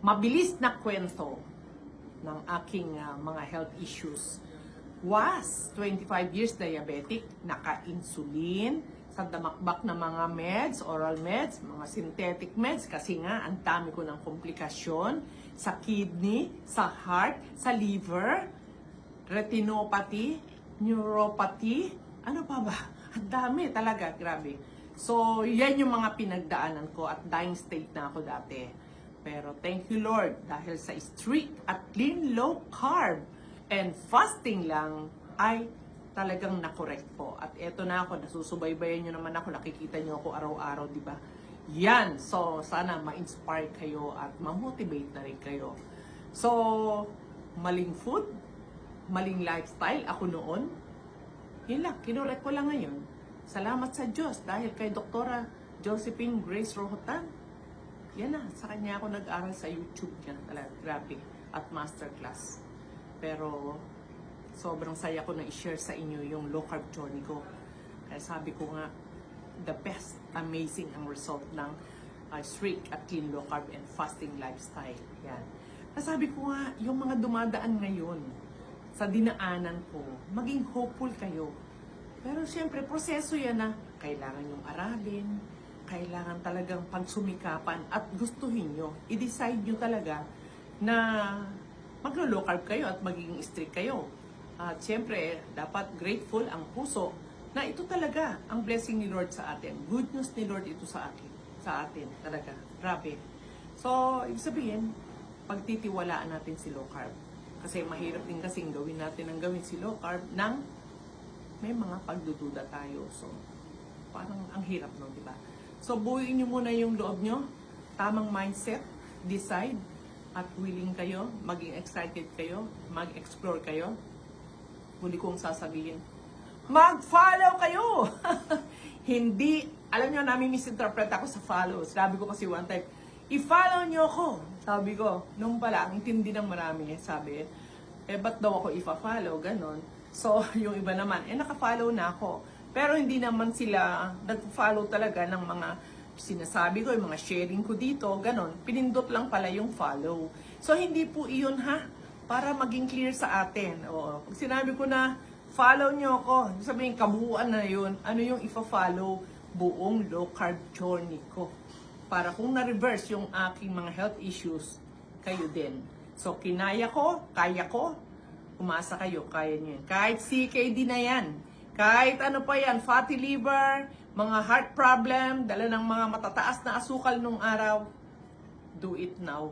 mabilis na kwento ng aking ah, mga health issues was 25 years diabetic, naka-insulin, sa damakbak na mga meds, oral meds, mga synthetic meds kasi nga ang dami ko ng komplikasyon sa kidney, sa heart, sa liver, retinopathy, neuropathy, ano pa ba? Ang dami talaga, grabe. So, yan yung mga pinagdaanan ko at dying state na ako dati. Pero thank you Lord dahil sa strict at clean low carb and fasting lang ay talagang nakorek po. At eto na ako, nasusubaybayan nyo naman ako, nakikita nyo ako araw-araw, di ba? Yan! So, sana ma-inspire kayo at ma-motivate na rin kayo. So, maling food, maling lifestyle, ako noon, yun lang, kinorek ko lang ngayon. Salamat sa Diyos dahil kay Doktora Josephine Grace Rohotan. Yan na, sa kanya ako nag-aral sa YouTube niya. Talaga, grabe. At masterclass. Pero, sobrang saya ko na i-share sa inyo yung low carb journey ko. Kaya sabi ko nga, the best, amazing ang result ng uh, strict at clean low carb and fasting lifestyle. Yan. Kaya sabi ko nga, yung mga dumadaan ngayon sa dinaanan ko, maging hopeful kayo. Pero siyempre, proseso yan na kailangan yung aralin, kailangan talagang pagsumikapan at gustuhin nyo. I-decide nyo talaga na maglo-low carb kayo at magiging strict kayo. At siyempre, dapat grateful ang puso na ito talaga ang blessing ni Lord sa atin. Good news ni Lord ito sa akin. Sa atin, talaga. Grabe. So, ibig sabihin, pagtitiwalaan natin si low carb. Kasi mahirap din kasing gawin natin ang gawin si low carb nang may mga pagdududa tayo. So, parang ang hirap nun, di ba? So, buuin nyo muna yung loob nyo. Tamang mindset, decide, at willing kayo, maging excited kayo, mag-explore kayo. Huli kong sasabihin, mag-follow kayo! Hindi, alam nyo, namin misinterpret ako sa follow. Sabi ko kasi one time, i-follow nyo ako. Sabi ko, nung pala, ang intindi ng marami, sabi, eh, ba't daw ako ifa-follow? Ganon. So, yung iba naman, eh, naka-follow na ako. Pero hindi naman sila nag-follow talaga ng mga sinasabi ko, yung mga sharing ko dito, ganon. Pinindot lang pala yung follow. So, hindi po iyon ha, para maging clear sa atin. Oo. Pag sinabi ko na, follow nyo ako, sabihin, kabuuan na yun, ano yung ifa-follow buong low carb journey ko. Para kung na-reverse yung aking mga health issues, kayo din. So, kinaya ko, kaya ko, umasa kayo, kaya nyo yan. Kahit CKD na yan, kahit ano pa yan, fatty liver, mga heart problem, dala ng mga matataas na asukal nung araw, do it now.